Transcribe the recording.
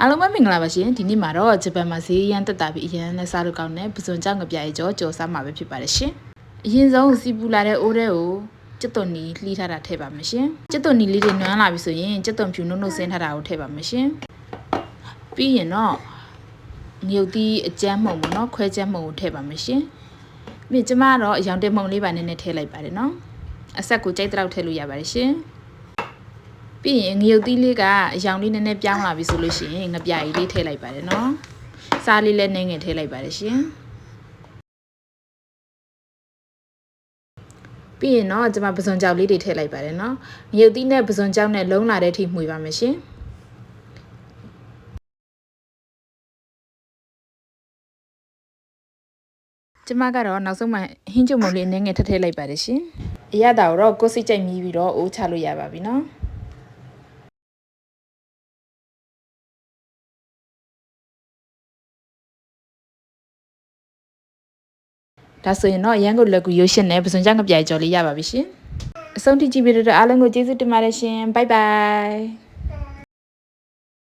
အားလုံးပဲမင်္ဂလာပါရှင်ဒီနေ့မှာတော့ဂျပန်မှာဈေးရမ်းတက်တာပြီးအရန်နဲ့စားလို့ကောင်းတဲ့ပစွန်ကြောင့်ငပြရဲ့ကြောကြော်စားမှာပဲဖြစ်ပါတယ်ရှင်အရင်ဆုံးစီပူလာတဲ့အိုးထဲကိုကျွတ်သွန်နီလှီးထားတာထည့်ပါမယ်ရှင်ကျွတ်သွန်နီလေးတွေနွမ်းလာပြီဆိုရင်ကျွတ်သွန်ဖြူနုံနုံဆင်းထားတာကိုထည့်ပါမယ်ရှင်ပြီးရင်တော့မြုပ်သီးအကြမ်းမှုံပေါ့နော်ခွဲကြမ်းမှုံကိုထည့်ပါမယ်ရှင်မြင့်ကျမကတော့အယောင်တက်မှုံလေးပါနည်းနည်းထည့်လိုက်ပါတယ်နော်အဆက်ကိုကြိုက်တဲ့လောက်ထည့်လို့ရပါတယ်ရှင် ပြီးရင်ငရုတ်သီးလေးကအယောင်လေးနည်းနည်းပြောင်းလာပြီဆိုလို့ရှိရင်ငပြာကြီးလေးထည့်လိုက်ပါတယ်နော်စားလေးလည်းနည်းငယ်ထည့်လိုက်ပါတယ်ရှင်ပြီးရင်တော့ကျွန်မပစွန်ကြောက်လေးတွေထည့်လိုက်ပါတယ်နော်ငရုတ်သီးနဲ့ပစွန်ကြောက်နဲ့လုံးလာတဲ့အထိမှွေပါမယ်ရှင်ကျမကတော့နောက်ဆုံးမှဟင်းကြုံမုံလေးနည်းငယ်ထည့်ထည့်လိုက်ပါတယ်ရှင်အရသာကိုတော့ကိုယ်စိတ်ကြိုက်မြည်ပြီးတော့အိုးချလို့ရပါပြီနော် ဒါဆိုရင်တော့ရန်ကုန်လက်ကူရုပ်ရှင်နဲ့ပစွန်ကြငပြိုင်ကြော်လေးရပါပြီရှင်အဆုံးထိကြည့်ပြီးတော့အားလုံးကိုကျေးဇူးတင်ပါတယ်ရှင်ဘိုင်ဘိုင်